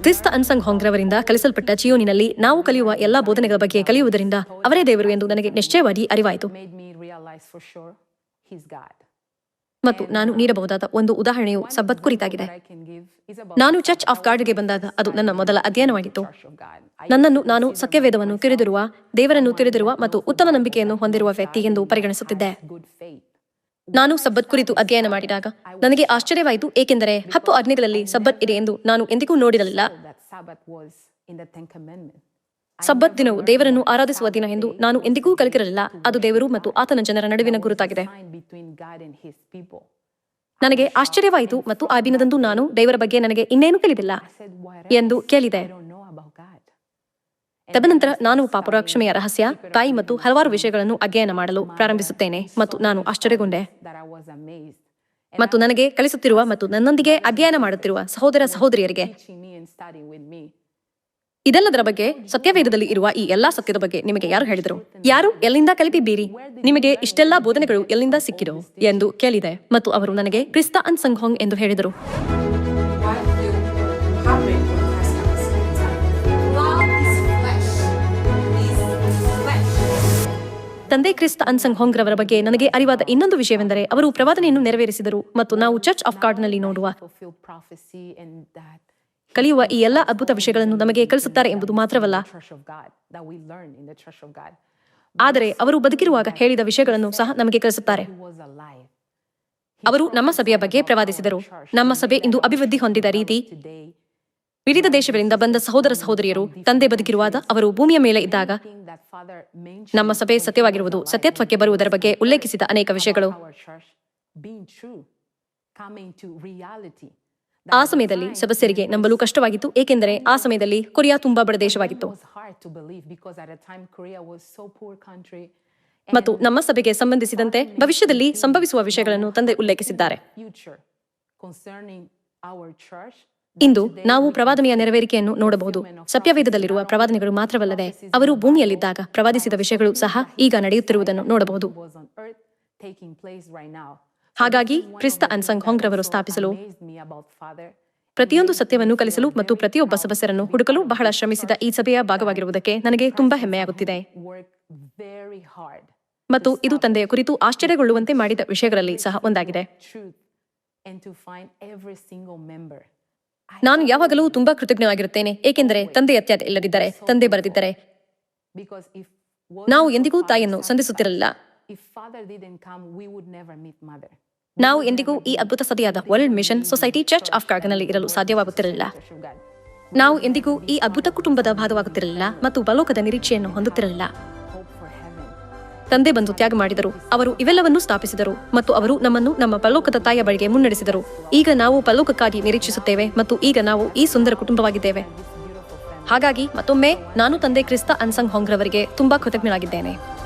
ಕ್ರಿಸ್ತ ಅನ್ಸಂಗ್ ಹೊಂಗ್ರವರಿಂದ ಕಲಿಸಲ್ಪಟ್ಟ ಚಿಯೋನಿನಲ್ಲಿ ನಾವು ಕಲಿಯುವ ಎಲ್ಲಾ ಬೋಧನೆಗಳ ಬಗ್ಗೆ ಕಲಿಯುವುದರಿಂದ ಅವರೇ ದೇವರು ಎಂದು ನನಗೆ ನಿಶ್ಚಯವಾಗಿ ಅರಿವಾಯಿತು. ಮತ್ತು ನಾನು ನೀಡಬಹುದಾದ ಒಂದು ಉದಾಹರಣೆಯು ಸಬ್ಬತ್ ಕುರಿತಾಗಿದೆ. ನಾನು ಚರ್ಚ್ ಆಫ್ ಗಾಡ್ಗೆ ಬಂದಾಗ ಅದು ನನ್ನ ಮೊದಲ ಅಧ್ಯಯನವಾಗಿತ್ತು. ನನ್ನನ್ನು ನಾನು ಸತ್ಯವೇದವನ್ನು ತಿಳಿದಿರುವ ದೇವರನ್ನು ತಿಳಿದಿರುವ ಮತ್ತು ಉತ್ತಮ ನಂಬಿಕೆಯನ್ನು ಹೊಂದಿರುವ ವ್ಯಕ್ತಿ ಎಂದು ಪರಿಗಣಿಸುತ್ತಿದ್ದೆ. ನಾನು ಸಬ್ಬತ್ ಕುರಿತು ಅಧ್ಯಯನ ಮಾಡಿದಾಗ ನನಗೆ ಆಶ್ಚರ್ಯವಾಯಿತು, ಏಕೆಂದರೆ ಹತ್ತು ಅಗ್ನಿಗಳಲ್ಲಿ ಸಬ್ಬತ್ ಇದೆ ಎಂದು ನಾನು ಎಂದಿಗೂ ನೋಡಿರಲಿಲ್ಲ. ಸಬ್ಬತ್ ದಿನವು ದೇವರನ್ನು ಆರಾಧಿಸುವ ದಿನ ಎಂದು ನಾನು ಎಂದಿಗೂ ಕಲಿತಿರಲಿಲ್ಲ ಅದು ದೇವರು ಮತ್ತು ಆತನ ಜನರ ನಡುವಿನ ಗುರುತಾಗಿದೆ. ನನಗೆ ಆಶ್ಚರ್ಯವಾಯಿತು ಮತ್ತು ಆ ದಿನದಂದು ನಾನು ದೇವರ ಬಗ್ಗೆ ನನಗೆ ಇನ್ನೇನು ತಿಳಿದಿಲ್ಲ ಎಂದು ಕೇಳಿದೆ ತದನಂತರ ನಾನು ಪಾಪರಾಕ್ಷಮೆಯ ರಹಸ್ಯ, ತಾಯಿ ಮತ್ತು ಹಲವಾರು ವಿಷಯಗಳನ್ನು ಅಧ್ಯಯನ ಮಾಡಲು ಪ್ರಾರಂಭಿಸುತ್ತೇನೆ ಮತ್ತು ನಾನು ಆಶ್ಚರ್ಯಗೊಂಡೆ. ಮತ್ತು ನನಗೆ ಕಲಿಸುತ್ತಿರುವ ಮತ್ತು ನನ್ನೊಂದಿಗೆ ಅಧ್ಯಯನ ಮಾಡುತ್ತಿರುವ ಸಹೋದರ ಸಹೋದರಿಯರಿಗೆ. ಇದೆಲ್ಲದರ ಬಗ್ಗೆ ಸತ್ಯವೇದದಲ್ಲಿ ಇರುವ ಈ ಎಲ್ಲಾ ಸತ್ಯದ ಬಗ್ಗೆ ನಿಮಗೆ ಯಾರು ಹೇಳಿದರು? ಯಾರು ಎಲ್ಲಿಂದ ಕಲಿತಿದ್ದೀರಿ? ನಿಮಗೆ ಇಷ್ಟೆಲ್ಲಾ ಬೋಧನೆಗಳು ಎಲ್ಲಿಂದ ಸಿಕ್ಕಿದರು ಎಂದು ಕೇಳಿದೆ. ಮತ್ತು ಅವರು ನನಗೆ ಕ್ರಿಸ್ತ ಅನ್ ಸಂಘೋಂಗ್ ಎಂದು ಹೇಳಿದರು. ತಂದೆ ಕ್ರಿಸ್ತ ಅನ್ಸಂಗ್ ಹೊಂಗ್ರವರ ಬಗ್ಗೆ ನನಗೆ ಅರಿವಾದ ಇನ್ನೊಂದು ವಿಷಯವೆಂದರೆ ಅವರು ಪ್ರವಾದನೆಯನ್ನು ನೆರವೇರಿಸಿದರು ಮತ್ತು ನಾವು ಚರ್ಚ್ ಆಫ್ ಗಾರ್ಡ್ನಲ್ಲಿ ನೋಡುವ ಕಲಿಯುವ ಈ ಎಲ್ಲಾ ಅದ್ಭುತ ವಿಷಯಗಳನ್ನು ನಮಗೆ ಕಲಿಸುತ್ತಾರೆ ಎಂಬುದು ಮಾತ್ರವಲ್ಲ. ಆದರೆ ಅವರು ಬದುಕಿರುವಾಗ ಹೇಳಿದ ವಿಷಯಗಳನ್ನು ಸಹ ನಮಗೆ ಕಲಿಸುತ್ತಾರೆ. ಅವರು ನಮ್ಮ ಸಭೆಯ ಬಗ್ಗೆ ಪ್ರವಾದಿಸಿದರು ನಮ್ಮ ಸಭೆ ಇಂದು ಅಭಿವೃದ್ಧಿ ಹೊಂದಿದ ರೀತಿ ವಿವಿಧ ದೇಶಗಳಿಂದ ಬಂದ ಸಹೋದರ ಸಹೋದರಿಯರು ತಂದೆ ಬದುಕಿರುವಾಗ ಅವರು ಭೂಮಿಯ ಮೇಲೆ ಇದ್ದಾಗ ನಮ್ಮ ಸಭೆ ಸತ್ಯವಾಗಿರುವುದು ಸತ್ಯತ್ವಕ್ಕೆ ಬರುವುದರ ಬಗ್ಗೆ ಉಲ್ಲೇಖಿಸಿದ ಅನೇಕ ವಿಷಯಗಳು. ಆ ಸಮಯದಲ್ಲಿ ಸದಸ್ಯರಿಗೆ ನಂಬಲು ಕಷ್ಟವಾಗಿತ್ತು ಏಕೆಂದರೆ ಆ ಸಮಯದಲ್ಲಿ ಕೊರಿಯಾ ತುಂಬಾ ಬಡ ದೇಶವಾಗಿತ್ತು. ಮತ್ತು ನಮ್ಮ ಸಭೆಗೆ ಸಂಬಂಧಿಸಿದಂತೆ ಭವಿಷ್ಯದಲ್ಲಿ ಸಂಭವಿಸುವ ವಿಷಯಗಳನ್ನು ತಂದೆ ಉಲ್ಲೇಖಿಸಿದ್ದಾರೆ ಇಂದು ನಾವು ಪ್ರವಾದನೆಯ ನೆರವೇರಿಕೆಯನ್ನು ನೋಡಬಹುದು ಸತ್ಯವೇದದಲ್ಲಿರುವ ಪ್ರವಾದನೆಗಳು ಮಾತ್ರವಲ್ಲದೆ ಅವರು ಭೂಮಿಯಲ್ಲಿದ್ದಾಗ ಪ್ರವಾದಿಸಿದ ವಿಷಯಗಳು ಸಹ ಈಗ ನಡೆಯುತ್ತಿರುವುದನ್ನು ನೋಡಬಹುದು. ಹಾಗಾಗಿ ಕ್ರಿಸ್ತ ಅನ್ಸಂಗ್ ಸ್ಥಾಪಿಸಲು me about Father. ಪ್ರತಿಯೊಂದು ಸತ್ಯವನ್ನು ಕಲಿಸಲು ಮತ್ತು ಪ್ರತಿಯೊಬ್ಬ ಸದಸ್ಯರನ್ನು ಹುಡುಕಲು ಬಹಳ ಶ್ರಮಿಸಿದ ಈ ಸಭೆಯ ಭಾಗವಾಗಿರುವುದಕ್ಕೆ ನನಗೆ ತುಂಬಾ ಹೆಮ್ಮೆಯಾಗುತ್ತಿದೆ. ಮತ್ತು ಇದು ತಂದೆಯ ಕುರಿತು ಆಶ್ಚರ್ಯಗೊಳ್ಳುವಂತೆ ಮಾಡಿದ ವಿಷಯಗಳಲ್ಲಿ ಸಹ ಒಂದಾಗಿದೆ ನಾನು ಯಾವಾಗಲೂ ತುಂಬಾ ಕೃತಜ್ಞವಾಗಿರುತ್ತೇನೆ ಏಕೆಂದರೆ ತಂದೆ ಅತ್ಯಾತ ಇಲ್ಲದಿದ್ದರೆ ತಂದೆ ಬರೆದಿದ್ದರೆ. ನಾವು ಎಂದಿಗೂ ತಾಯಿಯನ್ನು ಸಂಧಿಸುತ್ತಿರಲಿಲ್ಲ. ನಾವು ಎಂದಿಗೂ ಈ ಅದ್ಭುತ ಸದಿಯಾದ world mission society church of ಕಾರ್ಗನಲ್ಲಿ ಇರಲು ಸಾಧ್ಯವಾಗುತ್ತಿರಲಿಲ್ಲ. ನಾವು ಎಂದಿಗೂ ಈ ಅದ್ಭುತ ಕುಟುಂಬದ ಭಾಗವಾಗುತ್ತಿರಲಿಲ್ಲ ಮತ್ತು ಬಲೋಕದ ನಿರೀಕ್ಷೆಯನ್ನು ಹೊಂದುತ್ತಿರಲಿಲ್ಲ. ತಂದೆ ಬಂದು ತ್ಯಾಗ ಮಾಡಿದರು. ಅವರು ಇವೆಲ್ಲವನ್ನೂ ಸ್ಥಾಪಿಸಿದರು ಮತ್ತು ಅವರು ನಮ್ಮನ್ನು ನಮ್ಮ ಪಲ್ಲೋಕದ ತಾಯಿಯ ಬಳಿಗೆ ಮುನ್ನಡೆಸಿದರು. ಈಗ ನಾವು ಪಲ್ಲೋಕಕ್ಕಾಗಿ ನಿರೀಕ್ಷಿಸುತ್ತೇವೆ ಮತ್ತು ಈಗ ನಾವು ಈ ಸುಂದರ ಕುಟುಂಬವಾಗಿದ್ದೇವೆ. ಹಾಗಾಗಿ ಮತ್ತೊಮ್ಮೆ ನಾನು ತಂದೆ ಕ್ರಿಸ್ತ ಅನ್ಸಂಗ್ ಹೊಂಗ್ರವರಿಗೆ ತುಂಬಾ ಕೃತಜ್ಞನಾಗಿದ್ದೇನೆ.